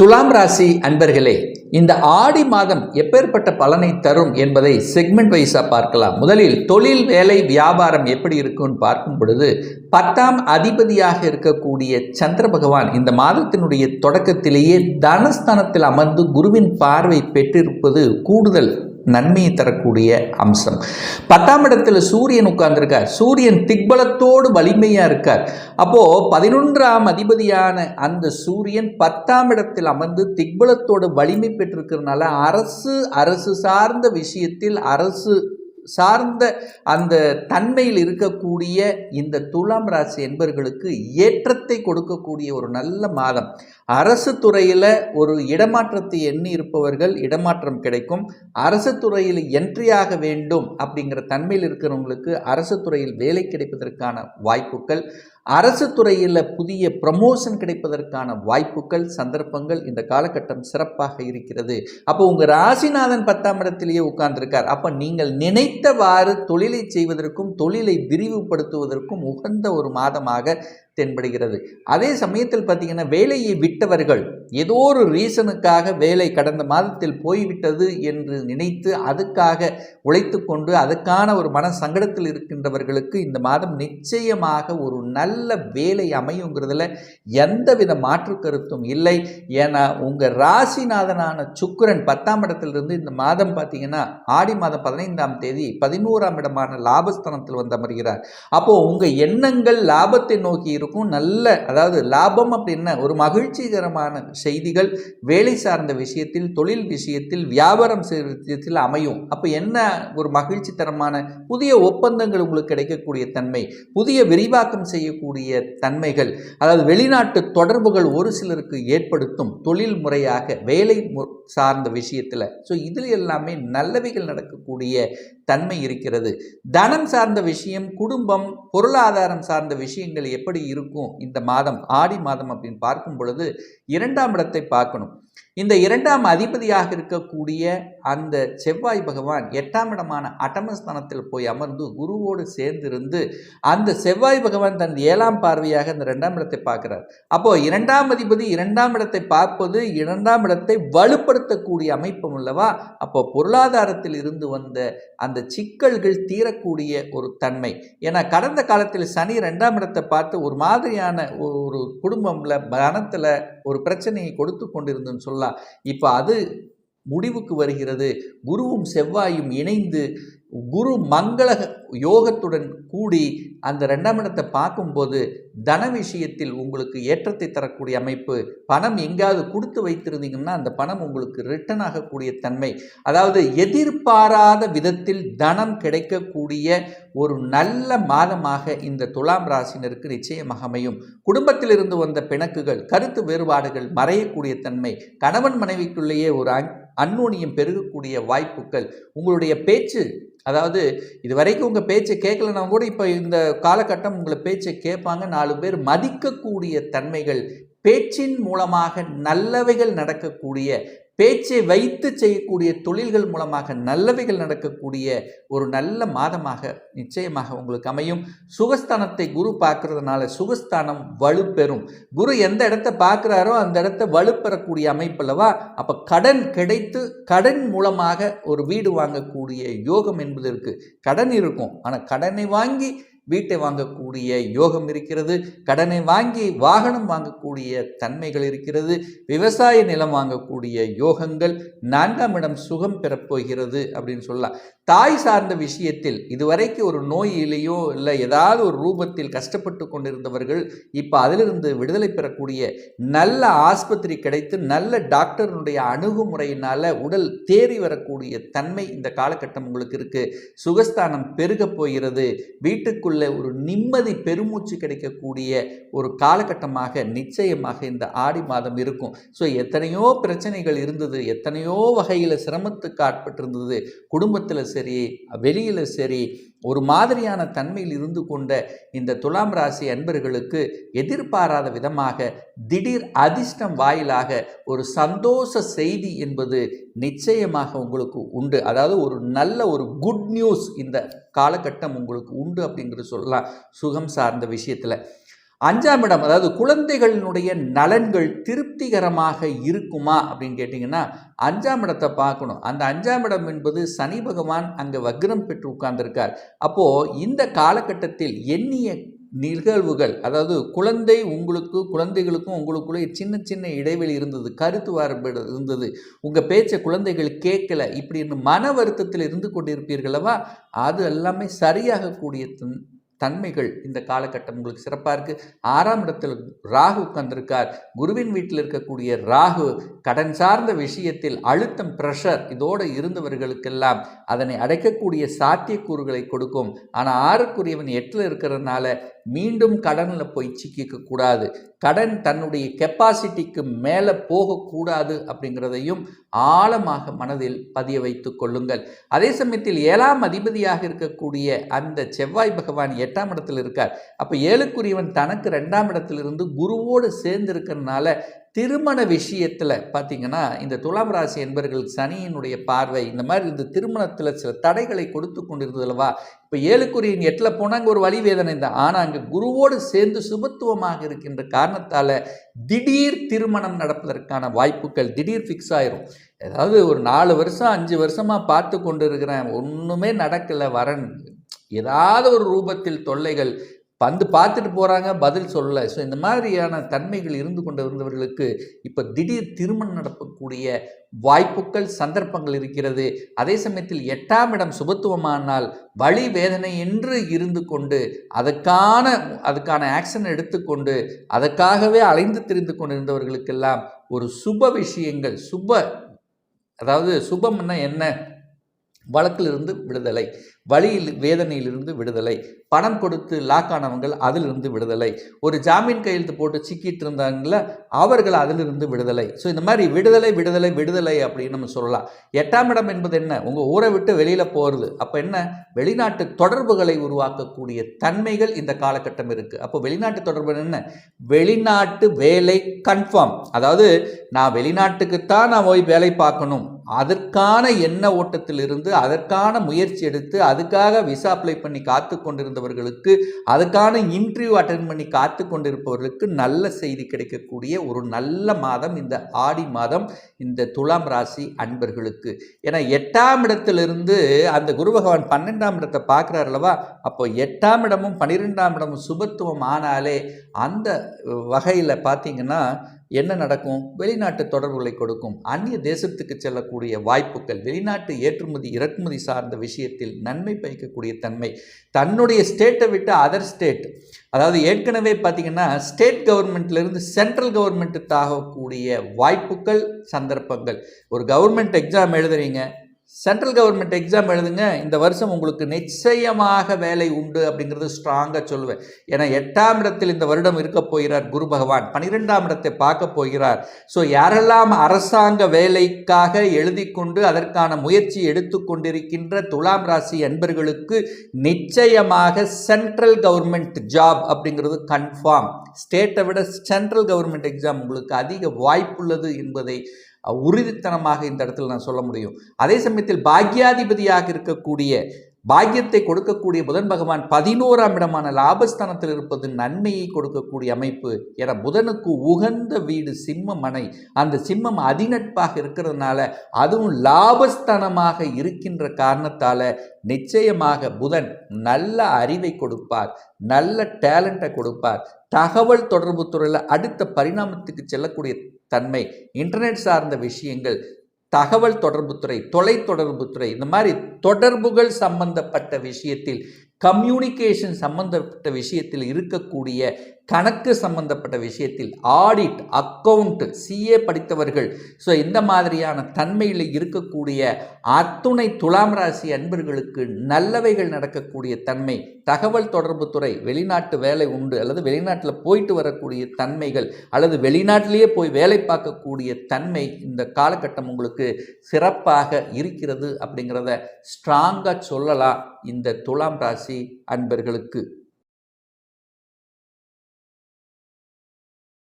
துலாம் ராசி அன்பர்களே இந்த ஆடி மாதம் எப்பேற்பட்ட பலனை தரும் என்பதை செக்மெண்ட் வைஸாக பார்க்கலாம். முதலில் தொழில் வேலை வியாபாரம் எப்படி இருக்கும்னு பார்க்கும் பொழுது பத்தாம் அதிபதியாக இருக்கக்கூடிய சந்திர பகவான் இந்த மாதத்தினுடைய தொடக்கத்திலேயே தனஸ்தானத்தில் அமர்ந்து குருவின் பார்வை பெற்றிருப்பது கூடுதல் நன்மையை தரக்கூடிய அம்சம். பத்தாம் இடத்துல சூரியன் உட்கார்ந்துருக்கார். சூரியன் திக்பலத்தோடு வலிமையாக இருக்கார். அப்போது பதினொன்றாம் அதிபதியான அந்த சூரியன் பத்தாம் இடத்தில் அமர்ந்து திக்பலத்தோடு வலிமை பெற்றிருக்கிறதுனால அரசு அரசு சார்ந்த விஷயத்தில் அரசு சார்ந்த அந்த தன்மையில் இருக்கக்கூடிய இந்த துலாம் ராசி என்பர்களுக்கு ஏற்றத்தை கொடுக்கக்கூடிய ஒரு நல்ல மாதம். அரசு துறையில் ஒரு இடமாற்றத்தை எண்ணி இருப்பவர்கள் இடமாற்றம் கிடைக்கும். அரசு துறையில் என்ட்ரியாக வேண்டும் அப்படிங்கிற தன்மையில் இருக்கிறவங்களுக்கு அரசு துறையில் வேலை கிடைப்பதற்கான வாய்ப்புகள் அரசு துறையில் புதிய ப்ரமோஷன் கிடைப்பதற்கான வாய்ப்புகள் சந்தர்ப்பங்கள் இந்த காலகட்டம் சிறப்பாக இருக்கிறது. அப்போ உங்கள் ராசிநாதன் பத்தாம் இடத்திலேயே உட்கார்ந்துருக்கார். அப்போ நீங்கள் நினைத்தவாறு தொழிலை செய்வதற்கும் தொழிலை விரிவுபடுத்துவதற்கும் உகந்த ஒரு மாதமாக தென்படுகிறது. அதே சமயத்தில் பார்த்தீங்கன்னா வேலையை விட்டவர்கள் ஏதோ ஒரு ரீசனுக்காக வேலை கடந்த மாதத்தில் போய்விட்டது என்று நினைத்து அதுக்காக உழைத்து கொண்டு அதுக்கான ஒரு மன சங்கடத்தில் இருக்கின்றவர்களுக்கு இந்த மாதம் நிச்சயமாக ஒரு நல்ல வேலை அமையுங்கிறதுல எந்தவித மாற்று கருத்தும் இல்லை. ஏன்னா உங்கள் ராசிநாதனான சுக்கிரன் பத்தாம் இடத்திலிருந்து இந்த மாதம் பார்த்தீங்கன்னா ஆடி மாதம் பதினைந்தாம் தேதி பதினோராம் இடமான லாபஸ்தானத்தில் வந்து அமர்கிறார். அப்போது உங்கள் எண்ணங்கள் லாபத்தை நோக்கி இருக்கும். நல்ல அதாவது லாபம் அப்படின்னா ஒரு மகிழ்ச்சிகரமான செய்திகள் வேலை சார்ந்த விஷயத்தில் தொழில் விஷயத்தில் வியாபாரம் விஷயத்தில் அமையும். அப்போ என்ன ஒரு மகிழ்ச்சி தரமான புதிய ஒப்பந்தங்கள் உங்களுக்கு கிடைக்கக்கூடிய தன்மை புதிய விரிவாக்கம் செய்யக்கூடிய தன்மைகள் அதாவது வெளிநாட்டு தொடர்புகள் ஒரு சிலருக்கு ஏற்படுத்தும் தொழில் முறையாக வேலை மு- சார்ந்த விஷயத்தில். ஸோ இதில் எல்லாமே நல்லவைகள் நடக்கக்கூடிய தன்மை இருக்கிறது. தனம் சார்ந்த விஷயம் குடும்பம் பொருளாதாரம் சார்ந்த விஷயங்கள் எப்படி இருக்கும் இந்த மாதம் ஆடி மாதம் அப்படின்னு பார்க்கும் பொழுது இரண்டாம் இடத்தை பார்க்கணும். இந்த இரண்டாம் அதிபதியாக இருக்கக்கூடிய அந்த செவ்வாய் பகவான் எட்டாம் இடமான அட்டமஸ்தானத்தில் போய் அமர்ந்து குருவோடு சேர்ந்திருந்து அந்த செவ்வாய் பகவான் தன் ஏழாம் பார்வையாக அந்த இரண்டாம் இடத்தை பார்க்கிறார். அப்போ இரண்டாம் அதிபதி இரண்டாம் இடத்தை பார்ப்பது இரண்டாம் இடத்தை வலுப்படுத்தக்கூடிய அமைப்பும் அல்லவா? அப்போ பொருளாதாரத்தில் இருந்து வந்த அந்த சிக்கல்கள் தீரக்கூடிய ஒரு தன்மை. ஏன்னா கடந்த காலத்தில் சனி ரெண்டாம் இடத்தை பார்த்து ஒரு மாதிரியான ஒரு குடும்பம்ல பணத்தில் ஒரு பிரச்சனையை கொடுத்து கொண்டிருந்துன்னு சொல்லலாம். இப்போ அது முடிவுக்கு வருகிறது. குருவும் செவ்வாயும் இணைந்து குரு மங்கள யோகத்துடன் கூடி அந்த ரெண்டாம் இடத்தை பார்க்கும்போது தன விஷயத்தில் உங்களுக்கு ஏற்றத்தை தரக்கூடிய அமைப்பு பணம் எங்கேயாவது கொடுத்து வைத்திருந்தீங்கன்னா அந்த பணம் உங்களுக்கு ரிட்டர்ன் ஆகக்கூடிய தன்மை. அதாவது எதிர்பாராத விதத்தில் தனம் கிடைக்கக்கூடிய ஒரு நல்ல மாதமாக இந்த துலாம் ராசினருக்கு நிச்சயமாக அமையும். குடும்பத்திலிருந்து வந்த பிணக்குகள் கருத்து வேறுபாடுகள் மறையக்கூடிய தன்மை கணவன் மனைவிக்குள்ளேயே ஒரு அன்- அந்யோன்யம் பெருகக்கூடிய வாய்ப்புகள் உங்களுடைய பேச்சு அதாவது இது வரைக்கும் உங்கள் பேச்சை கேட்கலனா கூட இப்போ இந்த காலகட்டம் உங்களை பேச்சை கேட்பாங்க. நாலு பேர் மதிக்கக்கூடிய தன்மைகள் பேச்சின் மூலமாக நல்லவைகள் நடக்கக்கூடிய பேச்சை வைத்து செய்யக்கூடிய தொழில்கள் மூலமாக நல்லவைகள் நடக்கக்கூடிய ஒரு நல்ல மாதமாக நிச்சயமாக உங்களுக்கு அமையும். சுகஸ்தானத்தை குரு பார்க்கறதுனால சுகஸ்தானம் வலுப்பெறும். குரு எந்த இடத்த பார்க்குறாரோ அந்த இடத்த வலுப்பெறக்கூடிய அமைப்பல்லவா அப்போ கடன் கிடைத்து கடன் மூலமாக ஒரு வீடு வாங்கக்கூடிய யோகம் என்பது இருக்குது கடன் இருக்கும். ஆனால் கடனை வாங்கி வீட்டை வாங்கக்கூடிய யோகம் இருக்கிறது கடனை வாங்கி வாகனம் வாங்கக்கூடிய தன்மைகள் இருக்கிறது விவசாய நிலம் வாங்கக்கூடிய யோகங்கள் நான்காம் இடம் சுகம் பெறப்போகிறது அப்படின்னு சொல்லலாம். தாய் சார்ந்த விஷயத்தில் இதுவரைக்கும் ஒரு நோயிலேயோ இல்லை ஏதாவது ஒரு ரூபத்தில் கஷ்டப்பட்டு கொண்டிருந்தவர்கள் இப்போ அதிலிருந்து விடுதலை பெறக்கூடிய நல்ல ஆஸ்பத்திரி கிடைத்து நல்ல டாக்டருடைய அணுகுமுறையினால் உடல் தேறி வரக்கூடிய தன்மை இந்த காலகட்டம் உங்களுக்கு இருக்குது சுகஸ்தானம் பெருகப் போகிறது. வீட்டுக்குள்ள ஒரு நிம்மதி பெருமூச்சு கிடைக்கக்கூடிய ஒரு காலகட்டமாக நிச்சயமாக இந்த ஆடி மாதம் இருக்கும். ஸோ எத்தனையோ பிரச்சனைகள் இருந்தது எத்தனையோ வகையில் சிரமத்துக்கு ஆட்பட்டிருந்தது. குடும்பத்தில் சரி வெளியில் சரி ஒரு மாதிரியான தன்மையில் இருந்து கொண்ட இந்த துலாம் ராசி அன்பர்களுக்கு எதிர்பாராத விதமாக திடீர் அதிர்ஷ்டம் வாயிலாக ஒரு சந்தோஷ செய்தி என்பது நிச்சயமாக உங்களுக்கு உண்டு. அதாவது ஒரு நல்ல ஒரு குட் நியூஸ் இந்த காலகட்டம் உங்களுக்கு உண்டு அப்படிங்கிறது சொல்லலாம் சுகம் சார்ந்த விஷயத்தில். அஞ்சாம் இடம் அதாவது குழந்தைகளினுடைய நலன்கள் திருப்திகரமாக இருக்குமா அப்படின்னு கேட்டிங்கன்னா அஞ்சாம் இடத்தை பார்க்கணும். அந்த அஞ்சாம் இடம் என்பது சனி பகவான் அங்கே வக்ரம் பெற்று உட்கார்ந்திருக்கார். அப்போது இந்த காலகட்டத்தில் எண்ணிய நிகழ்வுகள் அதாவது குழந்தை உங்களுக்கு குழந்தைகளுக்கும் உங்களுக்குள்ளே சின்ன சின்ன இடைவெளி இருந்தது கருத்து வேறுபாடு இருந்தது. உங்கள் பேச்சை குழந்தைகள் கேட்கல இப்படின்னு மன வருத்தத்தில் இருந்து கொண்டிருப்பீர்களவா? அது எல்லாமே சரியாகக்கூடிய தன்- தன்மைகள் இந்த காலகட்டம் உங்களுக்கு சிறப்பாக இருக்குது ஆறாம் இடத்தில் ராகு உட்கார்ந்துருக்கார். குருவின் வீட்டில் இருக்கக்கூடிய ராகு கடன் சார்ந்த விஷயத்தில் அழுத்தம் ப்ரெஷர் இதோடு இருந்தவர்களுக்கெல்லாம் அதனை அடைக்கக்கூடிய சாத்தியக்கூறுகளை கொடுக்கும். ஆனால் ஆறுக்குரியவன் எட்டில் இருக்கிறதுனால மீண்டும் கடனில் போய் சிக்கிக்க கூடாது கடன் தன்னுடைய கெப்பாசிட்டிக்கு மேலே போகக்கூடாது அப்படிங்கிறதையும் ஆழமாக மனதில் பதிய வைத்து கொள்ளுங்கள். அதே சமயத்தில் ஏழாம் அதிபதியாக இருக்கக்கூடிய அந்த செவ்வாய் பகவான் எட்டாம் இடத்தில் இருக்கார். அப்போ ஏழுக்குரியவன் தனக்கு ரெண்டாம் இடத்திலிருந்து குருவோடு சேர்ந்து இருக்கிறதுனால திருமண விஷயத்தில் பார்த்தீங்கன்னா இந்த துலாம் ராசி என்பர்கள் சனியினுடைய பார்வை இந்த மாதிரி இந்த திருமணத்தில் சில தடைகளை கொடுத்து கொண்டிருந்ததுலவா இப்போ ஏழுக்குரியின் எட்டில் போனாங்க ஒரு வழி வேதனை தான். ஆனால் அங்கே குருவோடு சேர்ந்து சுபத்துவமாக இருக்கின்ற காரணத்தால் திடீர் திருமணம் நடப்பதற்கான வாய்ப்புகள் திடீர் ஃபிக்ஸ் ஆயிரும். ஏதாவது ஒரு நாலு வருஷம் அஞ்சு வருஷமாக பார்த்து கொண்டு இருக்கிறேன் ஒன்றுமே நடக்கலை வரன். ஏதாவது ஒரு ரூபத்தில் தொல்லைகள் வந்து பார்த்துட்டு போகிறாங்க பதில் சொல்லலை. ஸோ இந்த மாதிரியான தன்மைகள் இருந்து கொண்டு இருந்தவர்களுக்கு இப்போ திடீர் திருமணம் நடக்கக்கூடிய வாய்ப்புகள் சந்தர்ப்பங்கள் இருக்கிறது. அதே சமயத்தில் எட்டாம் இடம் சுபத்துவமானால் வழி வேதனை என்று இருந்து கொண்டு அதற்கான அதுக்கான ஆக்ஷன் எடுத்துக்கொண்டு அதற்காகவே அலைந்து திரிந்து கொண்டிருந்தவர்களுக்கெல்லாம் ஒரு சுப விஷயங்கள் சுப அதாவது சுபம்னா என்ன? வழக்கிலிருந்து விடுதலை வழியில் வேதனையிலிருந்து விடுதலை. பணம் கொடுத்து லாக் ஆனவங்கள் அதிலிருந்து விடுதலை. ஒரு ஜாமீன் கையெழுத்து போட்டு சிக்கிட்டு இருந்தாங்கள அவர்கள் அதிலிருந்து விடுதலை. ஸோ இந்த மாதிரி விடுதலை விடுதலை விடுதலை அப்படின்னு நம்ம சொல்லலாம். எட்டாம் இடம் என்பது என்ன? உங்கள் ஊரை விட்டு வெளியில் போகிறது அப்போ என்ன? வெளிநாட்டு தொடர்புகளை உருவாக்கக்கூடிய தன்மைகள் இந்த காலகட்டம் இருக்குது அப்போ வெளிநாட்டு தொடர்பு என்ன? வெளிநாட்டு வேலை கன்ஃபார்ம் அதாவது நான் வெளிநாட்டுக்குத்தான் நான் போய் வேலை பார்க்கணும். அதற்கான எண்ண ஓட்டத்திலிருந்து அதற்கான முயற்சி எடுத்து அதுக்காக விசா அப்ளை பண்ணி காத்து கொண்டிருந்தவர்களுக்கு அதுக்கான இன்டர்வியூ அட்டன் பண்ணி காத்து கொண்டிருப்பவர்களுக்கு நல்ல செய்தி கிடைக்கக்கூடிய ஒரு நல்ல மாதம் இந்த ஆடி மாதம் இந்த துலாம் ராசி அன்பர்களுக்கு. ஏன்னா எட்டாம் இடத்திலிருந்து அந்த குரு பகவான் பன்னெண்டாம் இடத்தை பார்க்குறாரு அல்லவா? அப்போ எட்டாம் இடமும் பன்னிரெண்டாம் இடமும் சுபத்துவம் ஆனாலே அந்த வகையில் பார்த்தீங்கன்னா என்ன நடக்கும்? வெளிநாட்டு தொடர்புகளை கொடுக்கும். அந்நிய தேசத்துக்கு செல்லக்கூடிய வாய்ப்புகள் வெளிநாட்டு ஏற்றுமதி இறக்குமதி சார்ந்த விஷயத்தில் நன்மை பயக்கக்கூடிய தன்மை தன்னுடைய ஸ்டேட்டை விட்டு அதர் ஸ்டேட் அதாவது ஏற்கனவே பார்த்தீங்கன்னா ஸ்டேட் கவர்மெண்ட்லேருந்து சென்ட்ரல் கவர்மெண்ட்டு தாகக்கூடிய வாய்ப்புகள் சந்தர்ப்பங்கள். ஒரு கவர்மெண்ட் எக்ஸாம் எழுதுறீங்க சென்ட்ரல் கவர்மெண்ட் எக்ஸாம் எழுதுங்க இந்த வருஷம் உங்களுக்கு நிச்சயமாக வேலை உண்டு அப்படிங்கிறது ஸ்ட்ராங்காக சொல்லுவேன். ஏன்னா எட்டாம் இடத்தில் இந்த வருடம் இருக்க போகிறார் குரு பகவான். பன்னிரெண்டாம் இடத்தை பார்க்க போகிறார். ஸோ யாரெல்லாம் அரசாங்க வேலைக்காக எழுதி கொண்டு அதற்கான முயற்சி எடுத்துக்கொண்டிருக்கின்ற துலாம் ராசி அன்பர்களுக்கு நிச்சயமாக சென்ட்ரல் கவர்மெண்ட் ஜாப் அப்படிங்கிறது கன்ஃபார்ம் ஸ்டேட்டை விட சென்ட்ரல் கவர்மெண்ட் எக்ஸாம் உங்களுக்கு அதிக வாய்ப்புள்ளது என்பதை உறுதித்தனமாக இந்த இடத்துல நான் சொல்ல முடியும். அதே சமயத்தில் பாக்யாதிபதியாக இருக்கக்கூடிய பாக்கியத்தை கொடுக்கக்கூடிய புதன் பகவான் பதினோராம் இடமான லாபஸ்தானத்தில் இருப்பது நன்மையை கொடுக்கக்கூடிய அமைப்பு. என புதனுக்கு உகந்த வீடு சிம்மம் மனை. அந்த சிம்மம் அதிநட்பாக இருக்கிறதுனால அதுவும் லாபஸ்தானமாக இருக்கின்ற காரணத்தால் நிச்சயமாக புதன் நல்ல அறிவை கொடுப்பார் நல்ல டேலண்ட்டை கொடுப்பார். தகவல் தொடர்பு துறையில் அடுத்த பரிணாமத்துக்கு செல்லக்கூடிய தன்மை இன்டர்நெட் சார்ந்த விஷயங்கள் தகவல் தொடர்புத்துறை தொலைத்தொடர்புத்துறை இந்த மாதிரி தொடர்புகள் சம்பந்தப்பட்ட விஷயத்தில் கம்யூனிகேஷன் சம்பந்தப்பட்ட விஷயத்தில் இருக்கக்கூடிய கணக்கு சம்பந்தப்பட்ட விஷயத்தில் ஆடிட் அக்கவுண்ட் சிஏ படித்தவர்கள். ஸோ இந்த மாதிரியான தன்மையில் இருக்கக்கூடிய அத்துணை துலாம் ராசி அன்பர்களுக்கு நல்லவைகள் நடக்கக்கூடிய தன்மை தகவல் தொடர்பு துறை வெளிநாட்டு வேலை உண்டு அல்லது வெளிநாட்டில் போயிட்டு வரக்கூடிய தன்மைகள் அல்லது வெளிநாட்டிலேயே போய் வேலை பார்க்கக்கூடிய தன்மை இந்த காலகட்டம் உங்களுக்கு சிறப்பாக இருக்கிறது அப்படிங்கிறத ஸ்ட்ராங்காக சொல்லலாம். இந்த துலாம் ராசி அன்பர்களுக்கு.